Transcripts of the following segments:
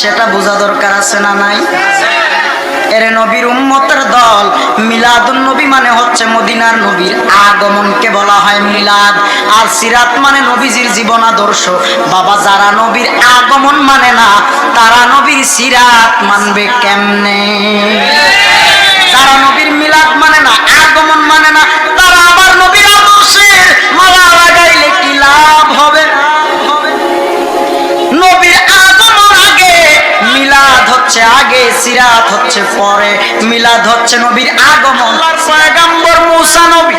সেটা বোঝা দরকার আছে না নাই? এরে নবীর উম্মতের দল, মিলাদুন নবী মানে হচ্ছে মদিনার নবীর আগমনকে বলা হয় মিলাদ। আর সিরাত মানে নবীজির জীবন আদর্শ। বাবা, যারা নবীর আগমন মানে না, তারা নবীর সিরাত মানবে কেমনে? যারা নবীর মিলাদ মানে না, আগমন মানে না হচ্ছে আগে সিরাত হচ্ছে পরে মিলাদ হচ্ছে নবীর আগমন। পয়গাম্বর মুসা নবী।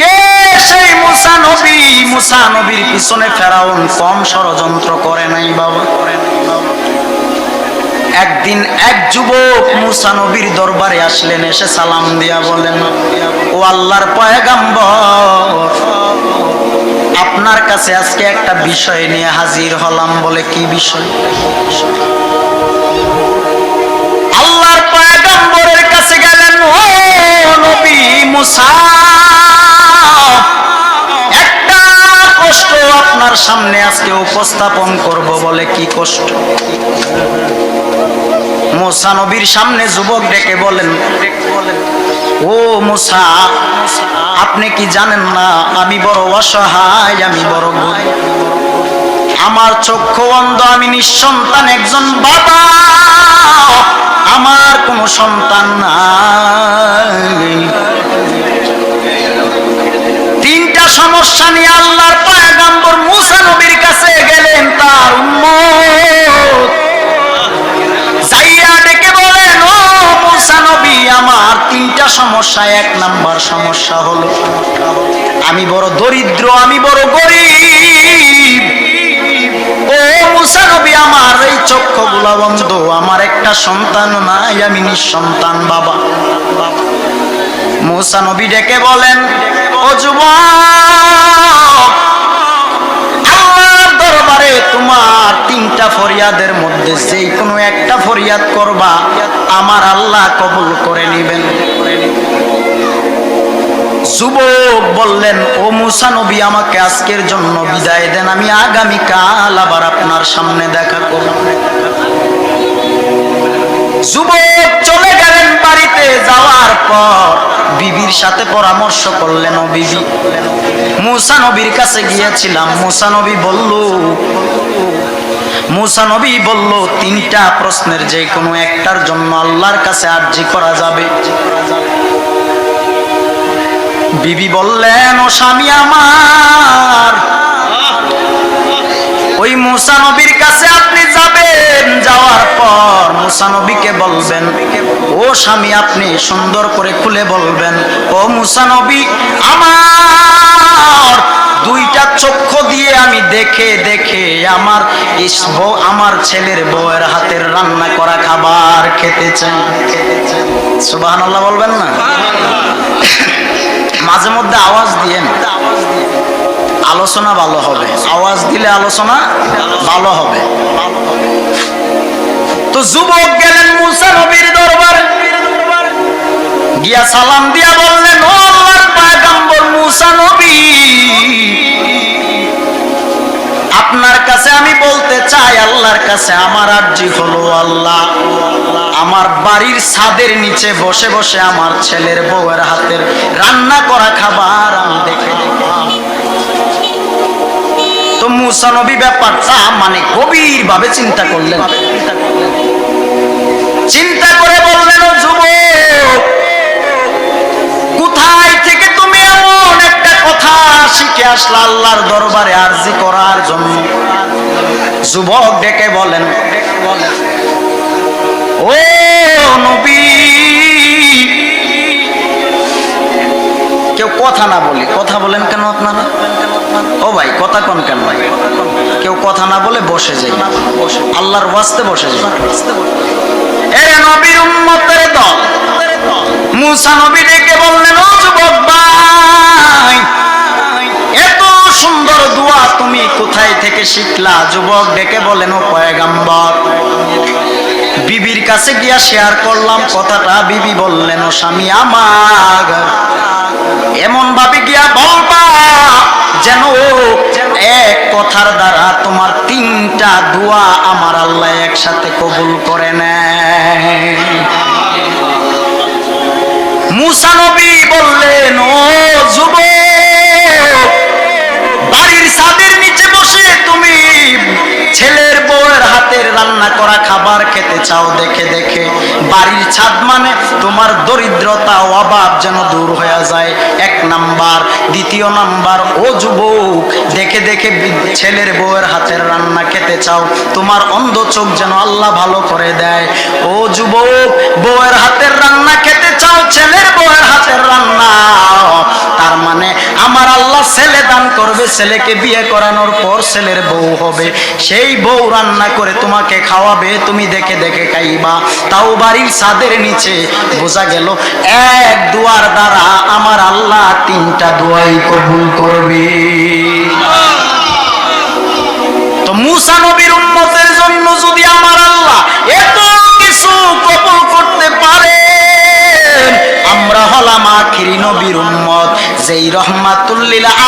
কে সেই মুসা নবী? মুসা নবীর পিছনে ফেরাউন কম ষড়যন্ত্র করে নাই বাবা। একদিন এক যুবক মুসা নবীর দরবারে আসলেন এসে সালাম দিয়া বলেন ও আল্লাহর পয়গাম্বর আপনার কাছে আজকে একটা বিষয় নিয়ে হাজির হলাম বলে কি বিষয়? আল্লাহর পয়গাম্বরের কাছে গেলেন, ও নবী মুসা, একটা কষ্ট আপনার সামনে আজকে উপস্থাপন করব বলে কি কষ্ট? মোসা নবীর সামনে যুবক ডেকে বলেন ও মোসা, আপনি কি জানেন না আমি বড় অসহায়, আমি বড় আমার চক্ষু অন্ধ, আমি নিঃসন্তান একজন বাবা। আমার কোনো সন্তান নাই। তিনটা সমস্যা নিয়ে আল্লাহর পয়গাম্বর মুসা নবীর কাছে গেলেন তার উম্মত। তিনটা সমস্যা, এক নাম্বার সমস্যা হলো, আমি বড় দরিদ্র, আমি বড় গরিব। ও মুসানবী আমার এই চক্ষুগুলা বন্ধ, আমার একটা সন্তান নাই, আমি নিঃসন্তান বাবা। মুসানবী ডেকে বলেন, ও যুবক তিনটা ফরিয়াদের মধ্যে যেই কোনো একটা ফরিয়াদ করবা, আমার আল্লাহ কবুল করে নিবেন। যুবক বললেন, ও মুসা নবী, আমাকে আজকের জন্য বিদায় দেন। আমি আগামী কাল আবার আপনার সামনে দেখা করব। যুবক চলে গেলেন বাড়িতে। যাওয়ার পর বিবির সাথে পরামর্শ করলেন, ও বিবি, মুসা নবীর কাছে গিয়েছিলাম। মুসা নবী বলল মুসা নবী বলল, তিনটা প্রশ্নের যে কোনো একটার জন্য আল্লাহর কাছে আর্জি করা যাবে। বিবি বললেন, ও স্বামী আমার, ওই মুসা নবীর কাছে আপনি যাবেন। যাওয়ার পর মুসা নবীকে বলবেন, ও স্বামী, আপনি সুন্দর করে খুলে বলবেন, ও মুসা নবী, আমার দুইটা চক্ষু দিয়ে আমি দেখে দেখে আমার আমার ছেলের বউয়ের হাতের রান্না করা খাবার খেতে চাই সুবহানাল্লাহ বলবেন না? মাঝে মধ্যে আওয়াজ দিয়েন। আলোচনা ভালো হবে। আওয়াজ দিলে আলোচনা ভালো হবে। তো যুবক গেলেন মুসা নবীর দরবারে। গিয়া সালাম দিয়া বললেন ও মুসা নবী। আপনার কাছে আমি বলতে চাই, আল্লাহর কাছে আমার আর্জি হলো আল্লাহ। আমার বাড়ির ছাদের নিচে বসে বসে আমার ছেলের বউয়ের হাতের রান্না করা খাবার আমি দেখে তো মুসানবী ব্যাপারটা মানে গভীর ভাবে চিন্তা করলেন। চিন্তা করে বললেন, ও যুবক, কোথায় থেকে কথা শিখে আসলা আল্লাহর দরবারে আরজি করার জন্য। যুবক ডেকে বলেন ও নবী, কেউ কথা না বলি, কথা বলেন কেন আপনারা? ও ভাই, কথা কোন কেন ভাই? কেউ কথা না বলে বসে যাই। আল্লাহর ওয়াস্তে বসে যাই। এ নবীর উম্মতের দল, মুসা নবী থেকে শিখলা, যুবক ডেকে বলেন, ও পয়গাম্বর, বিবির কাছে গিয়া শেয়ার করলাম কথাটা। বিবি বললেন, ও স্বামী আমার, এমন ভাবে গিয়া বলবা যেন এক কথার দ্বারা তোমার তিনটা দোয়া আমার আল্লাহ একসাথে কবুল করে নেয়। মুসা নবী বললেন, ও যুবক বাড়ির ছাদের নিচে বসে তুমি ছেলের বউয়ের হাতের রান্না করা খাবার খেতে চাও, দেখে দেখে। বাড়ির ছাদ মানে তোমার দরিদ্রতা, অভাব যেন দূর হয়ে যায়। এক নাম্বার। দ্বিতীয় নাম্বার, ও যুবক, দেখে দেখে ছেলের বউয়ের হাতের রান্না খেতে চাও। তোমার অন্ধ চোখ যেন আল্লাহ ভালো করে দেয়। ও যুবক, বউয়ের হাতের রান্না খেতে চাও, ছেলের বউয়ের হাতের রান্না। মানে আমার আল্লাহ ছেলে দান করবে, ছেলেকে বিয়ে করানোর পর ছেলের বউ হবে। সেই বউ রান্না করে তোমাকে খাওয়াবে, তুমি দেখে দেখে খাইবা। তাও বাড়ির ছাদের নিচে, বোঝা গেল, এক দুয়ার দ্বারা আমার আল্লাহ তিনটা দুয়াই কবুল করবে। তো মুসা নবীর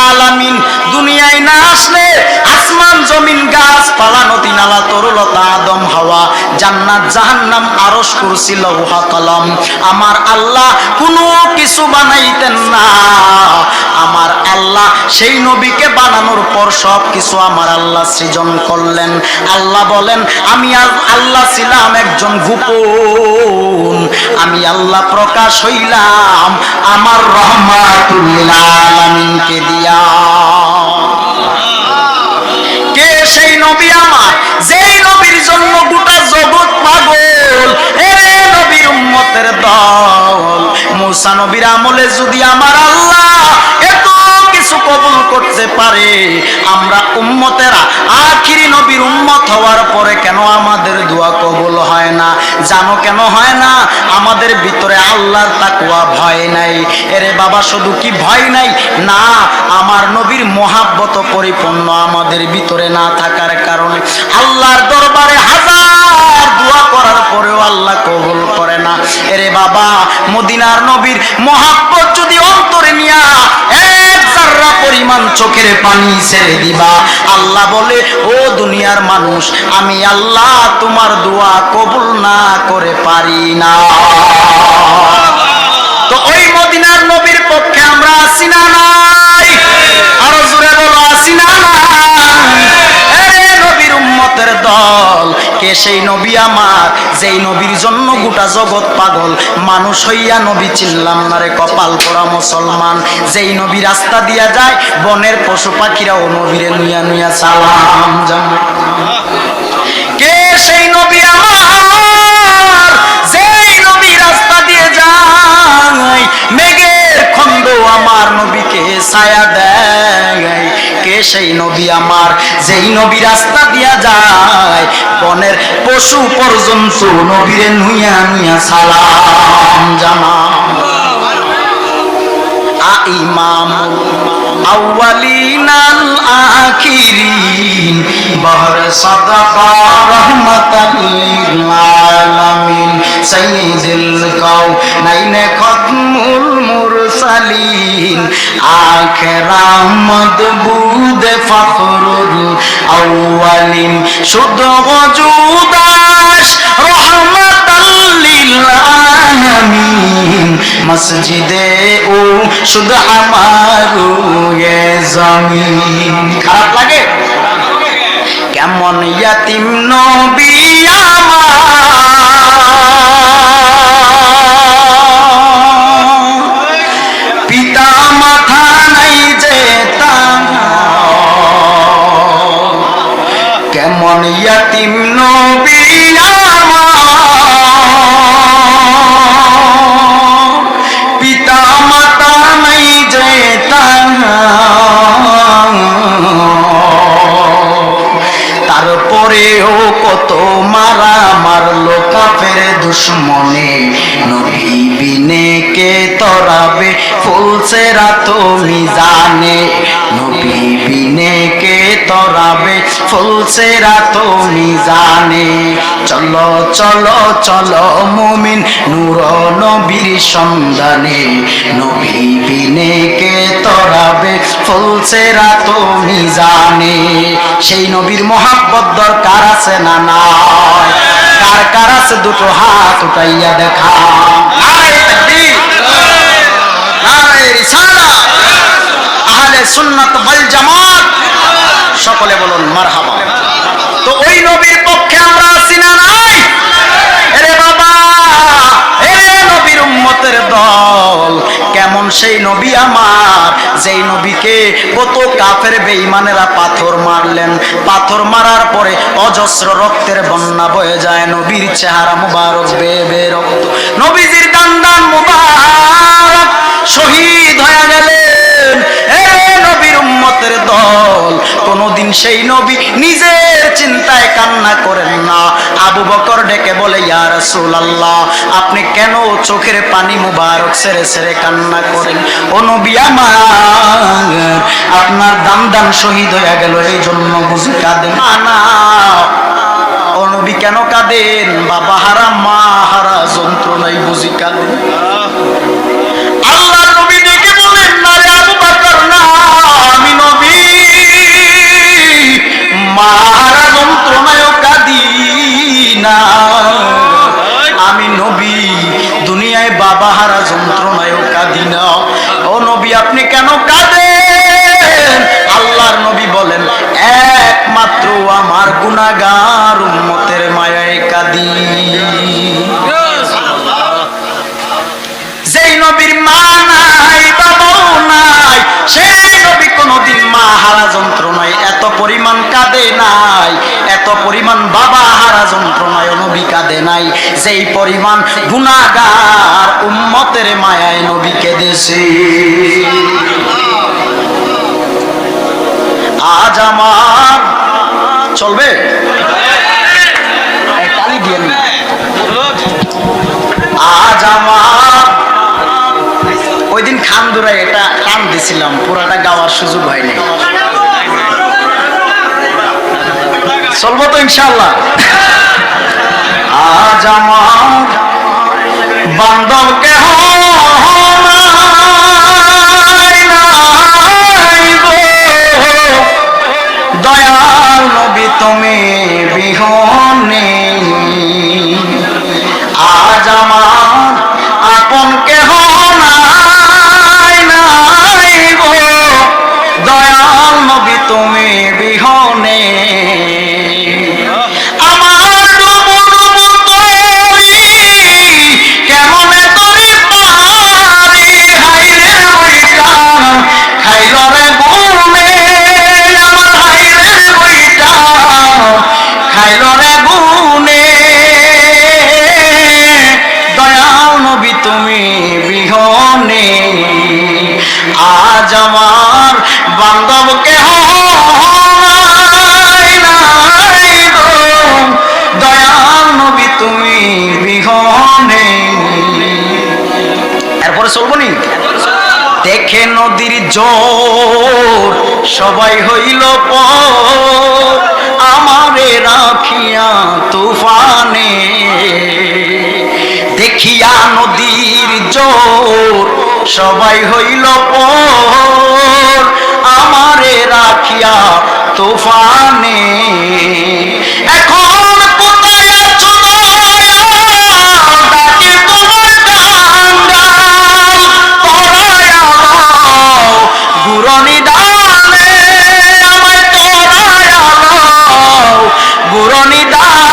আলামিন দুনিয়ায় না আসলে আসমান জমিন গাছপালা নদী নালা, তরুলতা, আদম, হাওয়া, জান্নাত, জাহান্নাম, আরশ, কুরসি, লৌহা, কলম। আমার আল্লাহ কোনো কিছু বানাইতেন না। আমার আল্লাহ সেই নবীকে বানানোর পর সব কিছু আমার আল্লাহ সৃজন করলেন। আল্লাহ বলেন, আমি আল- আল্লাহ ছিলাম একজন গোপন। আমি আল্লাহ প্রকাশ হইলাম আমার রহমাতুল্লিল আলামিনকে দিয়া। সেই নবী আমার, যেই নবীর জন্য গোটা জগৎ পাগল এরে নবীর উম্মতের দল। মুসা নবীর আমলে যদি আমার আল্লাহ কিছু কবুল করতে পারে। আমরা উম্মতেরা আখিরি নবীর উম্মত হওয়ার পরে কেন আমাদের দোয়া কবুল হয় না? জানো কেন হয় না? আমাদের ভিতরে আল্লাহর তাকুয়া ভয় নাই। এরে বাবা, শুধু কি ভয় নাই? না, আমার নবীর মহাব্বত পরিপূর্ণ আমাদের ভিতরে না থাকার কারণে। আল্লাহর দরবারে হাজার দোয়া করার পরেও আল্লাহ কবুল করে না। এরে বাবা, মদিনার নবীর মহাব্বত যদি অন্তরে নিয়া জাররা পরিমাণ চোখের পানি ছেড়ে দিবা। আল্লাহ বলে, ও দুনিয়ার মানুষ, আমি আল্লাহ তোমার দোয়া কবুল না করে পারি না। তো ওই মদিনার নবীর পক্ষে আমরা আসি না নাই? আরও জোরে বলো আসি না নবীর উম্মতের দল কে সেই নবী আমার। যেই নবীর জন্য গোটা জগৎ পাগল, মানুষ হইয়া নবী চিনলাম না রে কপাল পরা মুসলমান। যেই নবী রাস্তা দিয়া যায়, বনের পশু পাখিরাও নবীরে নুইয়া নুইয়া সালাম জানে কে সেই নবী আমার? যেই নবী রাস্তা দিয়ে যায় নবীকে ছায়া দেয় কে সেই নবী আমার? যেই নবী রাস্তা দিয়া যায়, বনের পশু পর্যন্ত নবীরে নুইয়া নুইয়া সালাম জানা ইমাম। আউয়ালিনাল আখিরিন, বহর সাদাকা রহমাতাল লিল আলামিন, সাইয়্যিদুল কাউনাইন খতমুল মুরসালিন, আখরামদ বুদ ফখরুল আউয়ালিন, শুদ্ধ ওজুদাস রহমাতাল লিল আলামিন মসজিদে ও শুধু আমার খারাপ লাগে? কেমন ইয়াতিম নবী কেমন ইয়াতিম নবী তারপরেও কত মারা মারলো কাফের দুশ্মনে। নবী বিনে কে তরাবে ফুলছে রাত জানে নবী তরাবে ফুলছে রাত জানে। চলো চলো চলো মুমিন নূর নবীর সন্ধানে। নবী বিনে কে তরাবে ফুলছে রাত জানে জানে। সেই নবীর মহাব্বত দরকার আছে না নয় কার কার আছে দুটো হাত উঠাইয়া দেখা? আহলে সুন্নাত ওয়াল জামাত। সকলে বলুন, মারহাবা। তো ওই নবীর পক্ষে আমরা আছি না নাই? দল, কেমন সেই নবী আমার? যেই নবীকে কত কাফের পাথর মারলেন। পাথর মারার পরে অজস্র রক্তের বন্যা বয়ে যায়, নবীর চেহারা মুবারক বেয়ে রক্ত। নবীজির দান দান মুবারক, শহীদ হয়ে নবীর উম্মতের দল। কোনদিন সেই নবী নিজের চিন্তায় কান্না করেন না। আবু বকর ডেকে বলে ইয়া রাসূলুল্লাহ আপনি কেন চোখের পানি মুবারক ছেড়ে ছেড়ে কান্না করেন? ও নবী আমার আপনার দাম দাম শহীদ হয়ে গেল এই জন্য বুঝি কাঁদেন না, না। ও নবী কেন কাঁদেন? বাবা হারা মা হারা যন্ত্রণাই বুঝি কাঁদেন নাই, যেই পরিমাণ গুণাগার উম্মতের মায়ায় নবী কেঁদেছে। আজ আমার চলবে? তালি দিয়ে আজ আমার ওই দিন খান দূরায় এটা টান দিছিলাম, পুরাটা গাওয়ার সুযোগ হয়নি চলবো তো ইনশাল্লাহ আজ আমার বান্ধব কেহ দয়াল নবী তুমি জোর, সবাই হইল পর, আমারে রাখিয়া তুফানে। দেখিয়া নদীর জোর, সবাই হইল পর, আমারে রাখিয়া তুফানে। এখন গুরনি দানে আমায় তোমার গুরনি দানে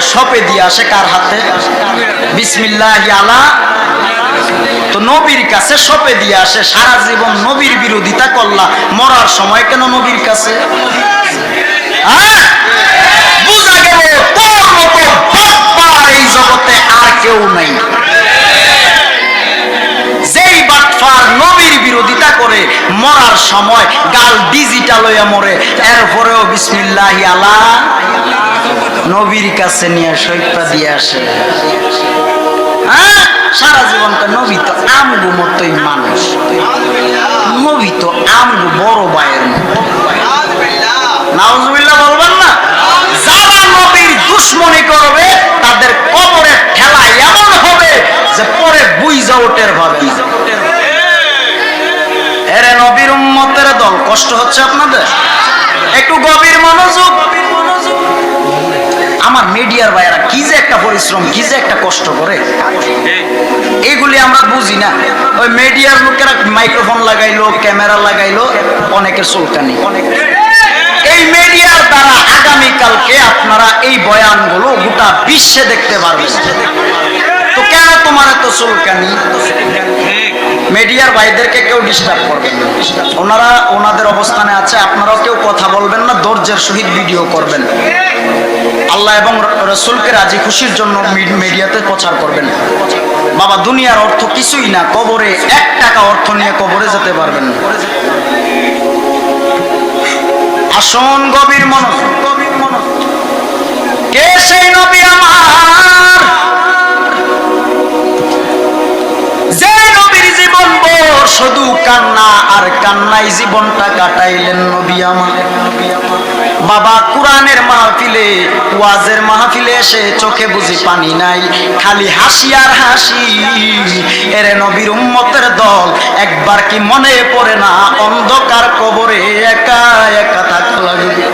সপে দিয়ে আসে কার হাতে? বিসমিল্লাহ আলা। তো নবীর কাছে সপে দিয়ে আসে, সারা জীবন নবীর বিরোধিতা করলা, মরার সময় কেন নবীর কাছে? হ্যাঁ? এই জগতে আর কেউ নাই। নবীর বিরোধিতা করে মরার সময় গাল ডিজিটাল হয়ে মরে, এরপরেও বিসমিল্লাহ আলা। নবীর কাছে নিয়ে সৈপা দিয়ে আসে। হ্যাঁ? সারা জীবনটা নবী তো আমগু মতোই মানুষ। নবী তো আমগু বড় ভাইয়ের মতো। নাউজুবিল্লাহ বলবেন না? যারা নবীর দুশ্মনী করবে, তাদের কবরে ঠেলা এমন হবে যে পরে বুইজা ওটের ভাবে এরে নবীর উম্মতের দল, কষ্ট হচ্ছে আপনাদের? একটু গভীর মনোযোগ। মিডিয়ার ভাইয়েরা, কি যে একটা পরিশ্রম, কি যে একটা কষ্ট করে। এগুলি আমরা বুঝি না। ওই মিডিয়ার লোকেরা মাইক্রোফোন লাগাইলো ক্যামেরা লাগাইলো, অনেকের চুলকানি। এই মিডিয়ার দ্বারা আগামীকালকে আপনারা এই বয়ানগুলো গোটা বিশ্বে দেখতে পারবেন। তো কেন তোমার এত চুলকানি? মিডিয়ার ভাইদেরকে কেউ ডিস্টার্ব করবেন না। ওনারা ওনাদের অবস্থানে আছে, আপনারাও কেউ কথা বলবেন না, ধৈর্যের সহিত ভিডিও করবেন। আল্লাহ এবং রসুলকে রাজি খুশির জন্য মিডিয়াতে প্রচার করবেন। বাবা, দুনিয়ার অর্থ কিছুই না। কবরে এক টাকা অর্থ নিয়ে কবরে যেতে পারবেন আসন গভীর মনোজ কে সেই নবী আমার? যে নবীর জীবন শুধু কান্না আর কান্নাই জীবনটা কাটাইলেন নবী আমার। বাবা কোরআনের মাহফিলে, ওয়াজের মাহফিলে এসে চোখে বুঝি পানি নাই, খালি হাসি আর হাসি। এরে নবীর উম্মতের দল একবার কি মনে পড়ে না, অন্ধকার কবরে একা একা থাকতে লাগবে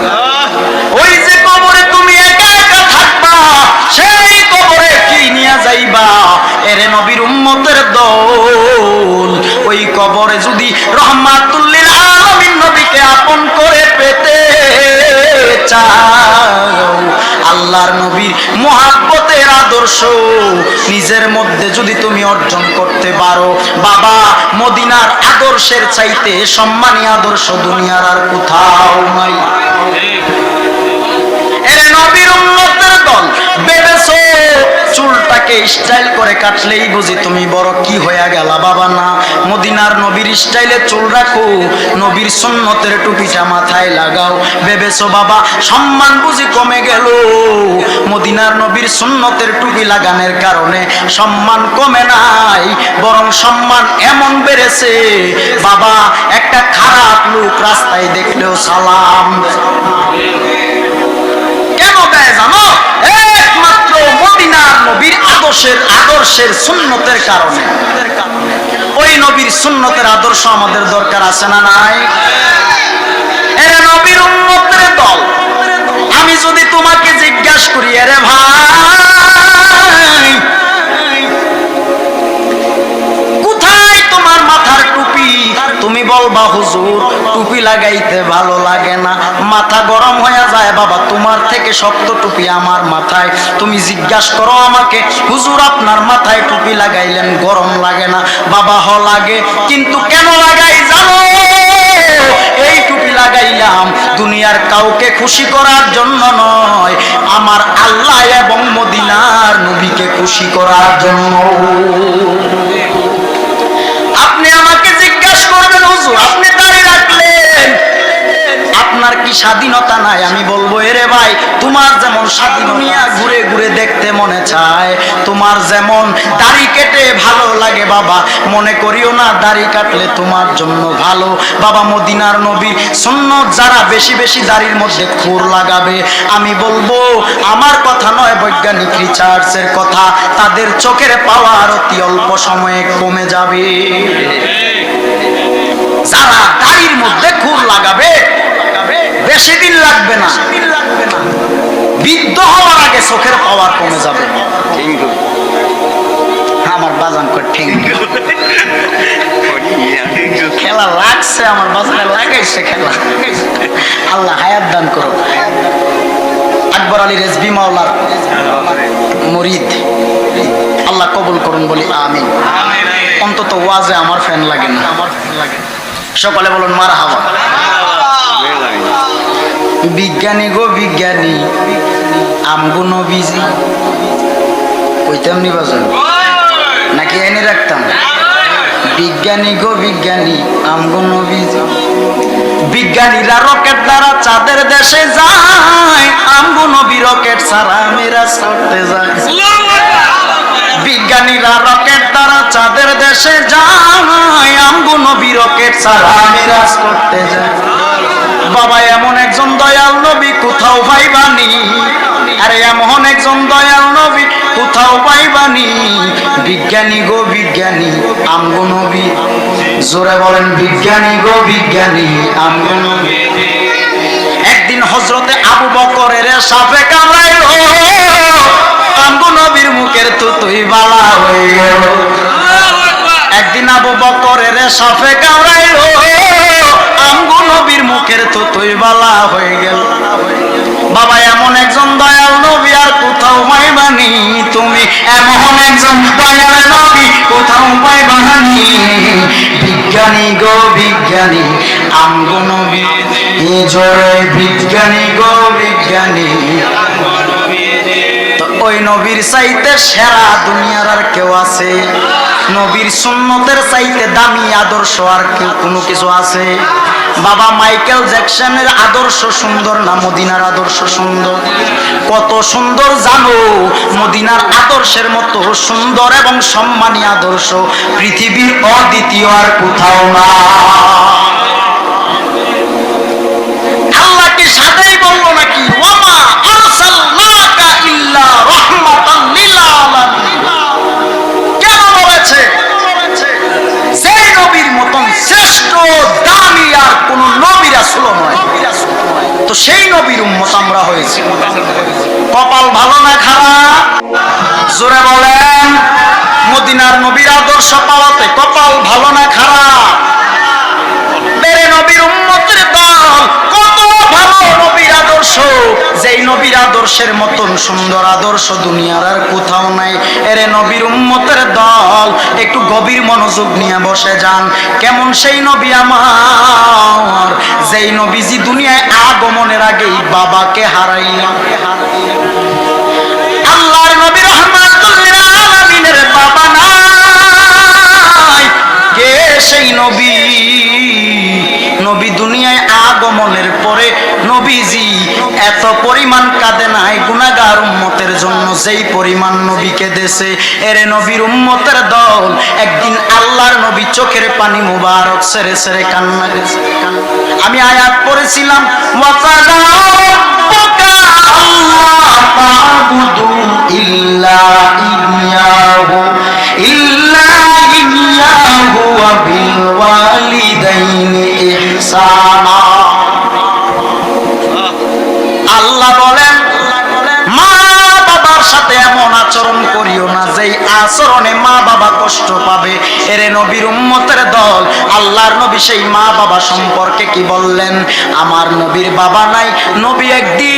ওই যে কবরে তুমি একা একা থাকবা, সেই কবরে কি নিয়ে যাইবা? এরে নবীর উম্মতের দল ওই কবরে যদি রহমাতুল্লিল আলামিন নবীকে আপন করে পেতে চাও। আল্লাহর নবীর মহাব্বতের আদর্শ। নিজের মধ্যে যদি তুমি অর্জন করতে পারো, বাবা, মদিনার আদর্শের চাইতে সম্মানী আদর্শ দুনিয়ার আর কোথাও নাই। এরে নবীর স্টাইল করে কাটলেই বুঝি তুমি বড় কি হইয়া গেলা, বাবা না। মদিনার নবীর স্টাইলে চুল রাখো, নবীর সুন্নতের টুপিটা মাথায় লাগাও। ভেবেছো, বাবা, সম্মান বুঝি কমে গেল। মদিনার নবীর সুন্নতের টুপি লাগানোর কারণে সম্মান কমে নাই, বরং সম্মান এমন বেড়েছে। বাবা, একটা খারাপ লোক রাস্তায় দেখলেও সালাম। মদিনার নবীর আদর্শের আদর্শের সুন্নতের কারণে। ওই নবীর সুন্নতের আদর্শ আমাদের দরকার আছে না নাই? নবীর দল, আমি যদি তোমাকে জিজ্ঞাসা করি ভাই, কোথায় তোমার মাথার টুপি? তুমি বলবা, হুজুর লাগাইতে ভালো লাগে না। মাথা গরম হয়ে যায়, বাবা, তোমার থেকে শক্ত টুপি আমার মাথায়। তুমি জিজ্ঞাসা করো আমাকে, হুজুর, আপনার মাথায় টুপি লাগাইলেন, গরম লাগে না। বাবা, হ, লাগে, কিন্তু কেন লাগাই জানো? এই টুপি লাগাইলাম দুনিয়ার কাউকে খুশি করার জন্য নয়, আমার আল্লাহ এবং মদিনার নবীকে খুশি করার জন্য। আপনার কি স্বাধীনতা নাই? আমি বলব, এরে ভাই, তোমার যেমন স্বাধীনতা ঘুরে ঘুরে দেখতে মনে চায়, তোমার যেমন দাড়ি কেটে ভালো লাগে বাবা, মনে করিও না দাড়ি কাটলে তোমার জন্য ভালো। বাবা, মদিনার নবী সুন্নত যারা বেশি বেশি দাড়ির মধ্যে খুর লাগাবে। আমি বলব, আমার কথা নয় বৈজ্ঞানিক রিচার্জের কথা, তাদের চোখের পাওয়ার অতি অল্প সময়ে কমে যাবে। যারা দাড়ির মধ্যে খুর লাগাবে বেশি দিন লাগবে না। বৃদ্ধ হওয়ার আগে চোখের পাওয়ার কমে যাবে। আমার বাজান করে ঠিক খেলা লাগছে আমার বাজারে লাগাইছে খেলা। আল্লাহ হায়াত দান করো আকবর আলী রেজবি মাওলার মরিদ। আল্লাহ কবুল করুন বলি আমি অন্তত ওয়াজে আমার ফ্যান লাগে না। আমার ফ্যান লাগে। সকালে বলুন মার হাওয়া বিজ্ঞানী গো বিজ্ঞানী, আমগো নবীজি। কইতাম নি বাজার নাকি এনে রাখতাম? বিজ্ঞানী গো বিজ্ঞানী, আমগো নবীজি। বিজ্ঞানীরা রকেট দ্বারা চাঁদের দেশে যায়, আমগো নবী রকেট ছাড়া মেরাজ করতে যায়। বিজ্ঞানীরা রকেট দ্বারা চাঁদের দেশে যায়, আমগো নবী রকেট ছাড়া মেরাজ করতে যায়। বাবা, এমন একজন দয়াল নবী কোথাও পাইবানি? আরে, এমন একজন দয়াল নবী কোথাও পাইবানি? বিজ্ঞানী গো বিজ্ঞানী, আমগো নবী। জোরে বলেন, বিজ্ঞানী গো বিজ্ঞানী, আমগো নবী। একদিন হজরতে আবু বকরের সাপে কামড়াইল। আমগো নবীর মুখের তো তুই বালা হয়ে গেল। একদিন আবু বকরের সাপে কামড়াইল। আমগো নবীর মুখের তো তুই বালা হয়ে গেল। বাবা, এমন একজন দয়াল নবী আর কোথাও পাইবানি তুমি? এমন একজন দয়াল নবী কোথাও পাইবানি? বিজ্ঞানী গো বিজ্ঞানী, আমগো নবী জোরে বিজ্ঞানী গো বিজ্ঞানী। ওই নবীর চাইতে সেরা দুনিয়ার আর কেউ আছে? নবীর সুন্নতের চাইতে দামি আদর্শ আর কেউ কোনো কিছু আছে? বাবা মাইকেল জ্যাকসনের আদর্শ সুন্দর না মদিনার আদর্শ সুন্দর? কত সুন্দর জানো? মদিনার আদর্শের মতো সুন্দর এবং সম্মানী আদর্শ পৃথিবীর অদ্বিতীয় আর কোথাও না। আল্লাহ কি তো সেই নবীর উম্মত আমরা হয়েছি। কপাল ভালো না খারাপ? জোরে বলেন, মদিনার নবীর আদর্শ পাওয়াতে কপাল ভালো না খারাপ? যেই নবীর আদর্শের মতন সুন্দর আদর্শ দুনিয়ার আর কোথাও নাই। এরে নবীর উম্মতের দল, একটু গভীর মনোযোগ নিয়ে বসে যান। কেমন সেই নবী আমার? যেই নবীজি দুনিয়ায় আগমনের আগেই বাবাকে হারাইলাম আল্লাহর নবী রহমাতুল্লিল আলামিনের বাবা নাই। কে সেই নবী? নবী দুনিয়ায় আগমনের পরে নবীজি এত পরিমাণ কাঁদে নাই গুণাগার উম্মতের জন্য যেই পরিমাণ নবীকে দেশে এরে নবীর উম্মতের দল একদিন আল্লাহর নবী চোখের পানি মুবারক সেরে সেরে কান্না আমি আয়াত পড়েছিলাম ওয়াকাদা নবীর উম্মতের দল। আল্লাহর নবী সেই মা বাবা সম্পর্কে কি বললেন? আমার নবীর বাবা নাই, নবী একদিন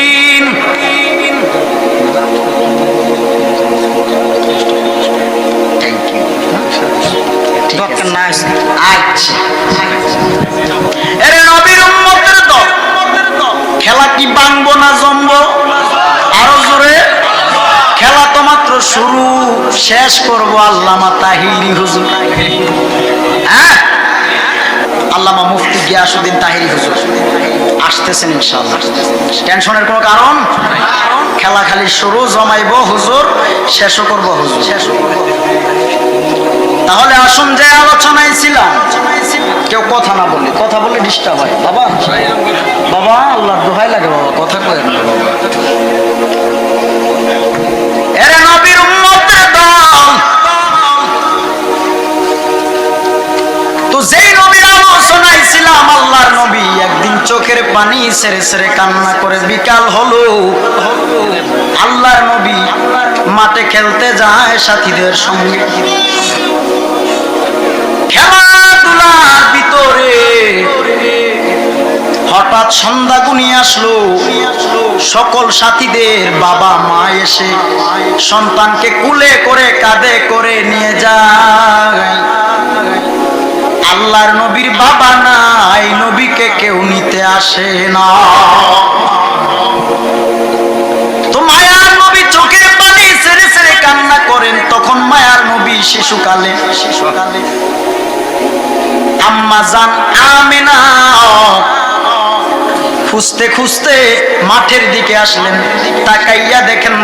শেষ করব আল্লামা তাহিরি হুজুর। হ্যাঁ? আল্লামা মুফতি গিয়াসুদ্দিন তাহিরি হুজুর। আসতেছেন ইনশাআল্লাহ। টেনশনের কোনো কারণ? খেলা খালি শুরু, জমাইব হুজুর, শেষও করব হুজুর। করব তাহলে আসুন যে আলোচনায় ছিলাম। কেউ কথা না বলে কথা বলে ডিস্টার্ব হয়। বাবা বাবা, আল্লাহর দোহাই লাগে বাবা, কথা কয় না। বাবা আলোচনায় ছিলাম আল্লাহর নবী একদিন চোখের পানি সেরে সেরে কান্না করে বিকাল হলো, আল্লাহর নবী মাঠে খেলতে যায় সাথীদের সঙ্গে। খেলাধুলার ভিতরে হঠাৎ সন্ধ্যা গুনিয়ে আসলো, সকল সাথীদের বাবা মা এসে সন্তানকে কুলে করে কাঁধে করে নিয়ে যায়। আল্লাহর নবীর বাবা নাই, নবীকে কেউ নিতে আসে না। তো মায়ার নবী চোখের পানি ছেড়ে ছেড়ে কান্না করেন, তখন মায়ার নবী শিশুকালে শিশুকালে। আম্মা জান আমিনা, খুঁজতে খুঁজতে মাঠের দিকে আসলেন, তাকাইয়া দেখেন